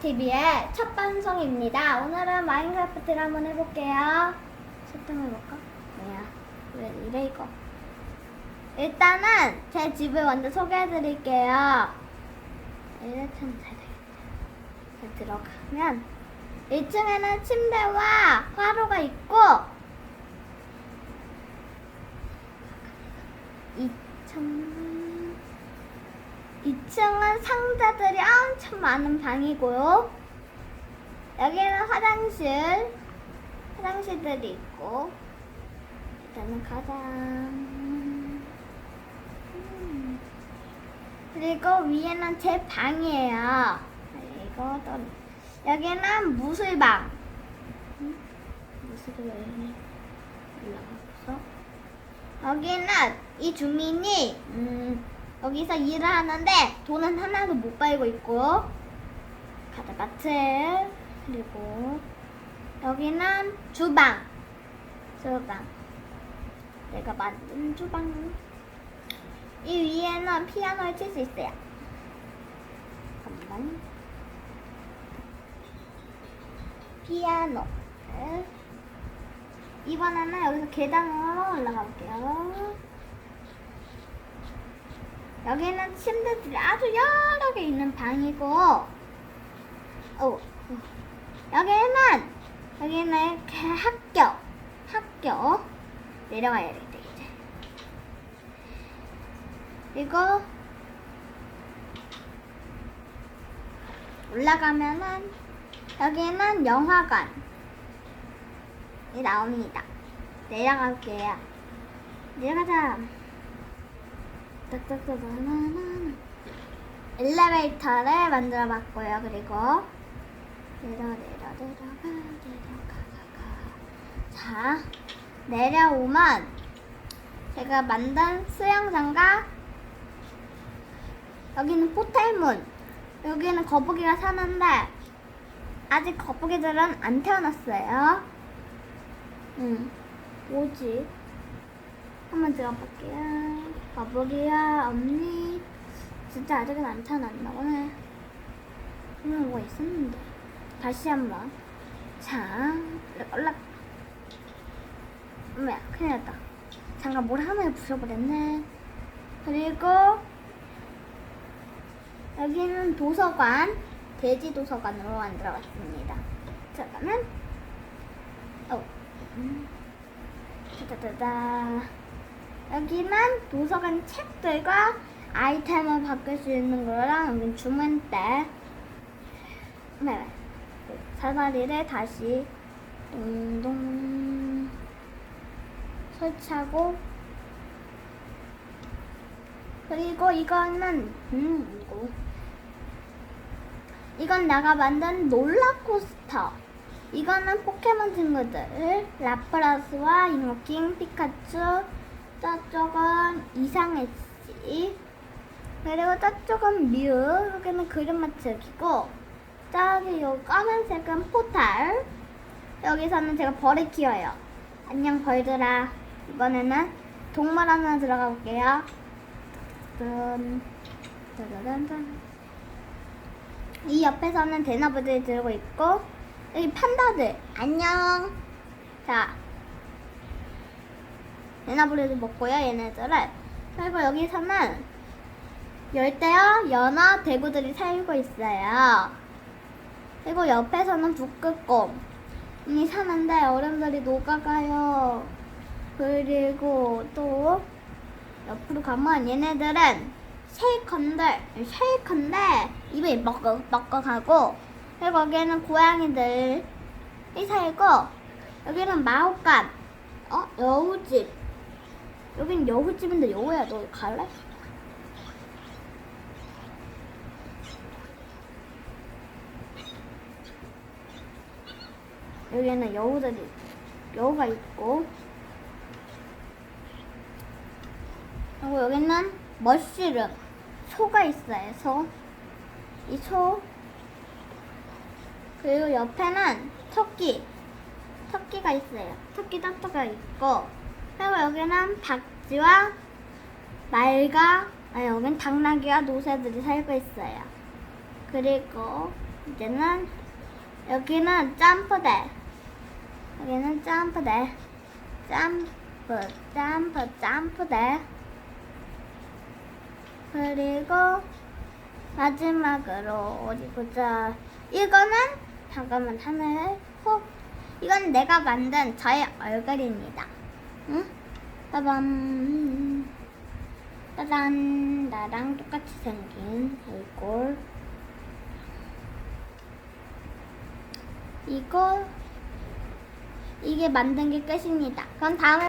TV의 첫 방송입니다. 오늘은 마인크래프트를 한번 해볼게요. 설정해볼까? 뭐야? 왜 이래 이거? 일단은 제 집을 먼저 소개해드릴게요. 이래 참잘 되겠다. 자, 들어가면 1층에는 침대와 화로가 있고 2층 2층은 상자들이 엄청 많은 방이고요. 여기는 화장실, 화장실들이 있고, 일단은 가장, 음. 그리고 위에는 제 방이에요. 그리고 또, 여기는 무술방. 음? 무술을 올라가서. 여기는 이 주민이, 음, 여기서 일을 하는데 돈은 하나도 못 벌고 있고. 가다마트 그리고 여기는 주방. 주방. 내가 만든 주방. 이 위에는 피아노를 칠 수 있어요. 잠깐만. 피아노. 이번에는 여기서 계단으로 올라가 볼게요 여기는 침대들이 아주 여러 개 있는 방이고, 어, 여기는, 여기는 이렇게 학교, 학교. 내려가야겠다, 이제. 그리고, 올라가면은, 여기는 영화관. 이 나옵니다. 내려갈게요. 내려가자. 엘리베이터를 만들어 봤고요. 그리고 내려 내려 내려가 내려가 가가 자 내려오면 제가 만든 수영장과 여기는 포탈문 여기는 거북이가 사는데 아직 거북이들은 안 태어났어요. 응 뭐지? 한번 들어볼게요. 거북이야, 언니. 진짜 아직은 안 태어났나 보네. 분명 뭐 있었는데. 다시 한 번. 자, 올라. 어머야, 큰일 났다. 잠깐 뭘 하나를 부숴버렸네. 그리고, 여기는 도서관. 돼지 도서관으로 만들어 봤습니다. 자, 그러면, 어, 음. 짜자자자. 여기는 도서관 책들과 아이템을 바꿀 수 있는 거랑 여기 주문대. 네. 사다리를 다시 동동 설치하고 그리고 이거는 음 이거 이건 내가 만든 롤러코스터. 이거는 포켓몬 친구들 라프라스와 이모킹, 피카츄, 저쪽은 이상했지. 그리고 저쪽은 뮤, 여기는 그림 맞추기고, 저기 요 까만색은 포탈. 여기서는 제가 벌을 키워요. 안녕 벌들아. 이번에는 동물 하나 들어가 볼게요. 짠, 짜자잔짠. 이 옆에서는 대나무들 들고 있고, 여기 판다들. 안녕. 자, 대나무를 먹고요, 얘네들을. 그리고 여기서는 열대어, 연어, 대구들이 살고 있어요. 그리고 옆에서는 북극곰이 사는데 얼음들이 녹아가요. 그리고 또 옆으로 가면 얘네들은 쉐이컨들, 쉐이컨데 입에 먹어, 먹어 가고 그리고 여기는 고양이들이 살고 여기는 마호간, 어? 여우집 여긴 여우집인데 여우야 너 갈래? 여기는 여우들이 여우가 있고. 그리고 여기는 머쉬룸 소가 있어요 소. 이 소. 그리고 옆에는 토끼 토끼가 있어요. 토끼 딱지가 있고 그리고 여기는 박쥐와 말과 아 여긴 당나귀와 노새들이 살고 있어요. 그리고 이제는 여기는 점프대. 여기는 점프대. 점프, 점프, 점프대. 그리고 마지막으로 어디 보자. 이거는 잠깐만 하늘 호. 이건 내가 만든 저의 얼굴입니다. 응? 빠밤. 짜잔. 나랑 똑같이 생긴 얼굴. 이거 이게 만든 게 끝입니다. 그럼 다음에